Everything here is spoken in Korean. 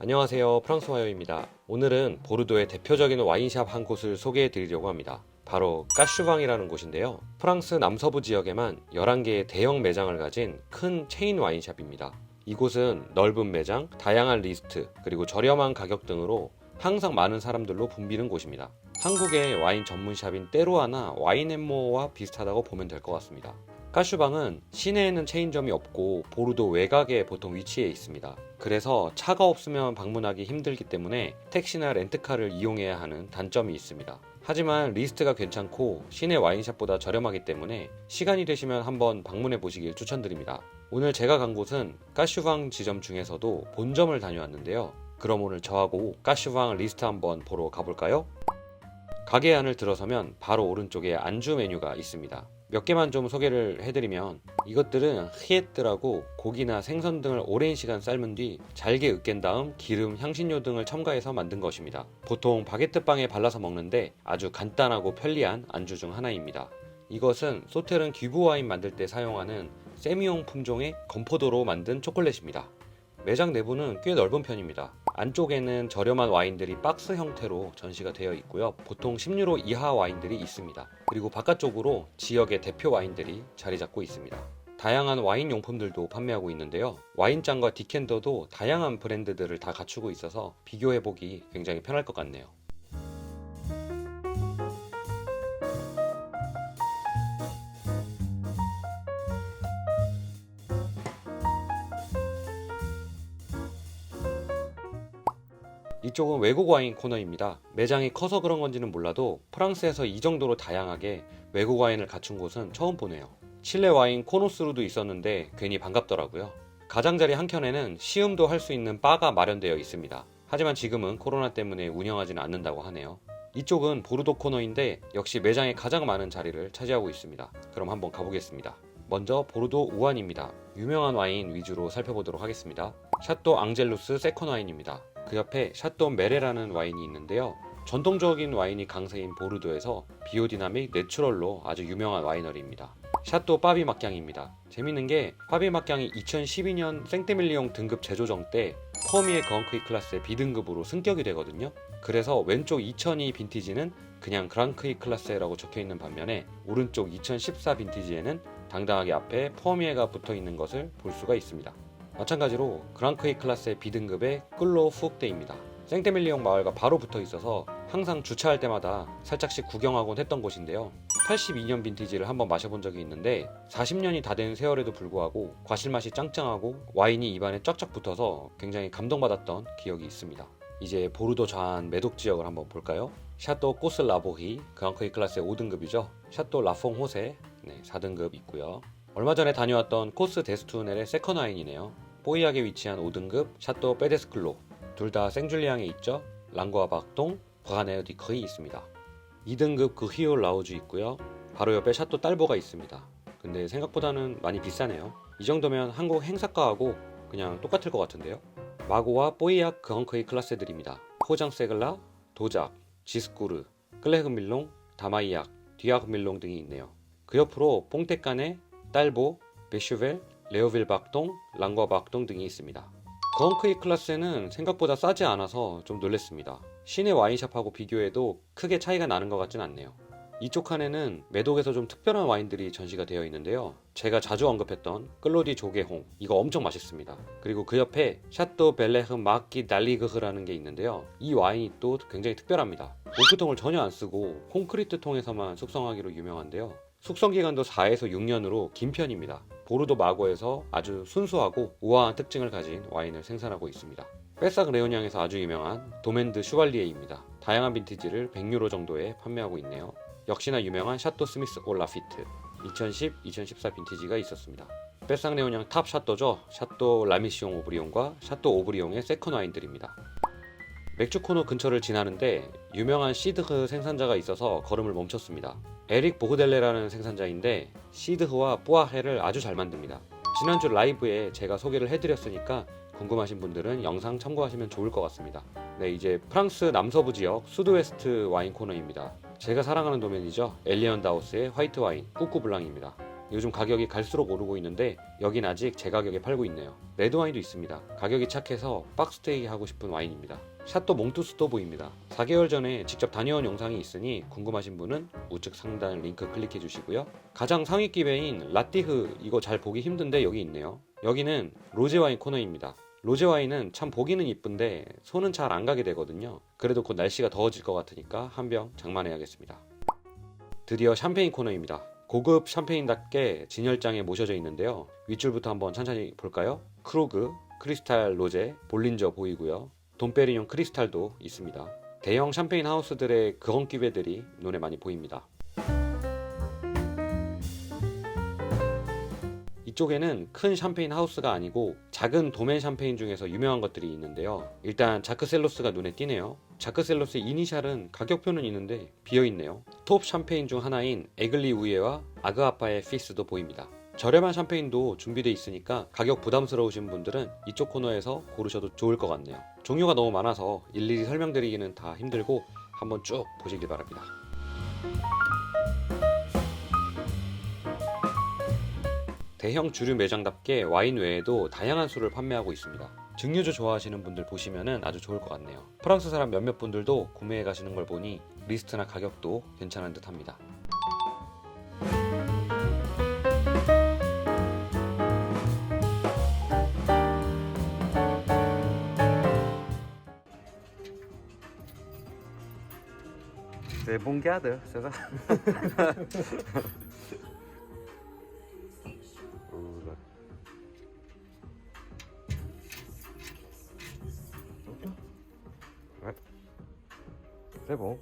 안녕하세요. 프랑스 와요입니다. 오늘은 보르도의 대표적인 와인샵 한 곳을 소개해 드리려고 합니다. 바로 까슈방이라는 곳인데요. 프랑스 남서부 지역에만 11개의 대형 매장을 가진 큰 체인 와인샵입니다. 이곳은 넓은 매장, 다양한 리스트, 그리고 저렴한 가격 등으로 항상 많은 사람들로 붐비는 곳입니다. 한국의 와인 전문샵인 때로하나 와인앤모어와 비슷하다고 보면 될 것 같습니다. 까슈방은 시내에는 체인점이 없고 보르도 외곽에 보통 위치해 있습니다. 그래서 차가 없으면 방문하기 힘들기 때문에 택시나 렌트카를 이용해야 하는 단점이 있습니다. 하지만 리스트가 괜찮고 시내 와인샵보다 저렴하기 때문에 시간이 되시면 한번 방문해 보시길 추천드립니다. 오늘 제가 간 곳은 까슈방 지점 중에서도 본점을 다녀왔는데요. 그럼 오늘 저하고 까슈방 리스트 한번 보러 가볼까요? 가게 안을 들어서면 바로 오른쪽에 안주 메뉴가 있습니다. 몇 개만 좀 소개를 해드리면 이것들은 히에트라고 고기나 생선 등을 오랜 시간 삶은 뒤 잘게 으깬 다음 기름, 향신료 등을 첨가해서 만든 것입니다. 보통 바게트 빵에 발라서 먹는데 아주 간단하고 편리한 안주 중 하나입니다. 이것은 소텔은 귀부 와인 만들 때 사용하는 세미용 품종의 건포도로 만든 초콜릿입니다. 매장 내부는 꽤 넓은 편입니다. 안쪽에는 저렴한 와인들이 박스 형태로 전시가 되어 있고요. 보통 10유로 이하 와인들이 있습니다. 그리고 바깥쪽으로 지역의 대표 와인들이 자리 잡고 있습니다. 다양한 와인 용품들도 판매하고 있는데요. 와인잔과 디캔더도 다양한 브랜드들을 다 갖추고 있어서 비교해보기 굉장히 편할 것 같네요. 이쪽은 외국 와인 코너입니다. 매장이 커서 그런 건지는 몰라도 프랑스에서 이 정도로 다양하게 외국 와인을 갖춘 곳은 처음 보네요. 칠레 와인 코노스루도 있었는데 괜히 반갑더라고요. 가장자리 한켠에는 시음도 할 수 있는 바가 마련되어 있습니다. 하지만 지금은 코로나 때문에 운영하지는 않는다고 하네요. 이쪽은 보르도 코너인데 역시 매장에 가장 많은 자리를 차지하고 있습니다. 그럼 한번 가보겠습니다. 먼저 보르도 우안입니다. 유명한 와인 위주로 살펴보도록 하겠습니다. 샤또 앙젤루스 세컨 와인입니다. 그 옆에 샤또 메레라는 와인이 있는데요. 전통적인 와인이 강세인 보르도에서 비오디나믹 내추럴로 아주 유명한 와이너리입니다. 샤또 파비 막강입니다. 재밌는 게 파비 막강이 2012년 생테밀리옹 등급 재조정 때 퍼미의 그랑크이 클래스의 B등급으로 승격이 되거든요. 그래서 왼쪽 2002 빈티지는 그냥 그랑크이 클래스라고 적혀 있는 반면에 오른쪽 2014 빈티지에는 당당하게 앞에 퍼미에가 붙어 있는 것을 볼 수가 있습니다. 마찬가지로 그랑크이 클래스의 B등급의 끌로 후옥대입니다. 생테밀리옹 마을과 바로 붙어 있어서 항상 주차할 때마다 살짝씩 구경하곤 했던 곳인데요. 82년 빈티지를 한번 마셔본 적이 있는데 40년이 다 된 세월에도 불구하고 과실 맛이 짱짱하고 와인이 입안에 쫙쫙 붙어서 굉장히 감동받았던 기억이 있습니다. 이제 보르도 좌한 매독 지역을 한번 볼까요? 샤또 꼬스 라보히 그랑크이 클래스의 5등급이죠. 샤또 라퐁 호세 네, 4등급 있고요. 얼마 전에 다녀왔던 코스 데스투넬의 세컨 와인이네요. 뽀이하게 위치한 5등급 샤또 페데스클로 둘 다 생줄리앙에 있죠. 랑고아 박동, 브라네어 디커이 있습니다. 2등급 그 히올 라우주 있고요. 바로 옆에 샤또 딸보가 있습니다. 근데 생각보다는 많이 비싸네요. 이 정도면 한국 행사가하고 그냥 똑같을 것 같은데요. 마고와 뽀이약 그엉크의 클라스들입니다. 포장 세글라, 도작, 지스쿠르, 클레흐밀롱, 다마이약, 뒤아흐밀롱 등이 있네요. 그 옆으로 뽕테칸의 딸보, 베슈벨, 레오빌 박동, 랑과 박동 등이 있습니다. 거엉크이 클래스는 생각보다 싸지 않아서 좀 놀랬습니다. 시내 와인샵하고 비교해도 크게 차이가 나는 것 같진 않네요. 이쪽 칸에는 매독에서 좀 특별한 와인들이 전시가 되어 있는데요. 제가 자주 언급했던 끌로디 조개홍 이거 엄청 맛있습니다. 그리고 그 옆에 샤또 벨레흐 마키 달리그흐라는 게 있는데요. 이 와인이 또 굉장히 특별합니다. 오크통을 전혀 안 쓰고 콘크리트 통에서만 숙성하기로 유명한데요. 숙성 기간도 4에서 6년으로 긴 편입니다. 보르도 마고에서 아주 순수하고 우아한 특징을 가진 와인을 생산하고 있습니다. 빼싹 레오냥에서 아주 유명한 도멘드 슈발리에입니다. 다양한 빈티지를 100유로 정도에 판매하고 있네요. 역시나 유명한 샤또 스미스 올라피트 2010, 2014 빈티지가 있었습니다. 빼싹 레오냥 탑 샤또죠. 샤또 라미시옹 오브리옹과 샤또 오브리옹의 세컨 와인들입니다. 맥주 코너 근처를 지나는데 유명한 시드흐 생산자가 있어서 걸음을 멈췄습니다. 에릭 보그델레라는 생산자인데 시드흐와 뿌아헤를 아주 잘 만듭니다. 지난주 라이브에 제가 소개를 해드렸으니까 궁금하신 분들은 영상 참고하시면 좋을 것 같습니다. 네, 이제 프랑스 남서부 지역 수드웨스트 와인 코너입니다. 제가 사랑하는 도면이죠. 엘리언 다우스의 화이트 와인 꾸꾸 블랑입니다. 요즘 가격이 갈수록 오르고 있는데 여긴 아직 제 가격에 팔고 있네요. 레드 와인도 있습니다. 가격이 착해서 박스테이 하고 싶은 와인입니다. 샷도 몽투스도 보입니다. 4개월 전에 직접 다녀온 영상이 있으니 궁금하신 분은 우측 상단 링크 클릭해 주시고요. 가장 상위 기배인 라띠흐 이거 잘 보기 힘든데 여기 있네요. 여기는 로제 와인 코너입니다. 로제 와인은 참 보기는 이쁜데 손은 잘 안 가게 되거든요. 그래도 곧 날씨가 더워질 것 같으니까 한 병 장만해야겠습니다. 드디어 샴페인 코너입니다. 고급 샴페인답게 진열장에 모셔져 있는데요. 윗줄부터 한번 천천히 볼까요? 크루그, 크리스탈 로제, 볼린저 보이고요. 돈페리뇽 크리스탈도 있습니다. 대형 샴페인 하우스들의 그런 기배들이 눈에 많이 보입니다. 이쪽에는 큰 샴페인 하우스가 아니고 작은 도멘 샴페인 중에서 유명한 것들이 있는데요. 일단 자크셀로스가 눈에 띄네요. 자크셀로스의 이니셜은 가격표는 있는데 비어 있네요. 톱 샴페인 중 하나인 에글리 우에와 아그아파의 피스도 보입니다. 저렴한 샴페인도 준비되어 있으니까 가격 부담스러우신 분들은 이쪽 코너에서 고르셔도 좋을 것 같네요. 종류가 너무 많아서 일일이 설명드리기는 다 힘들고 한번 쭉 보시길 바랍니다. 대형 주류 매장답게 와인 외에도 다양한 술을 판매하고 있습니다. 증류주 좋아하시는 분들 보시면은 아주 좋을 것 같네요. 프랑스 사람 몇몇 분들도 구매해 가시는 걸 보니 리스트나 가격도 괜찮은 듯 합니다. C'est bon garde, ça va C'est bon.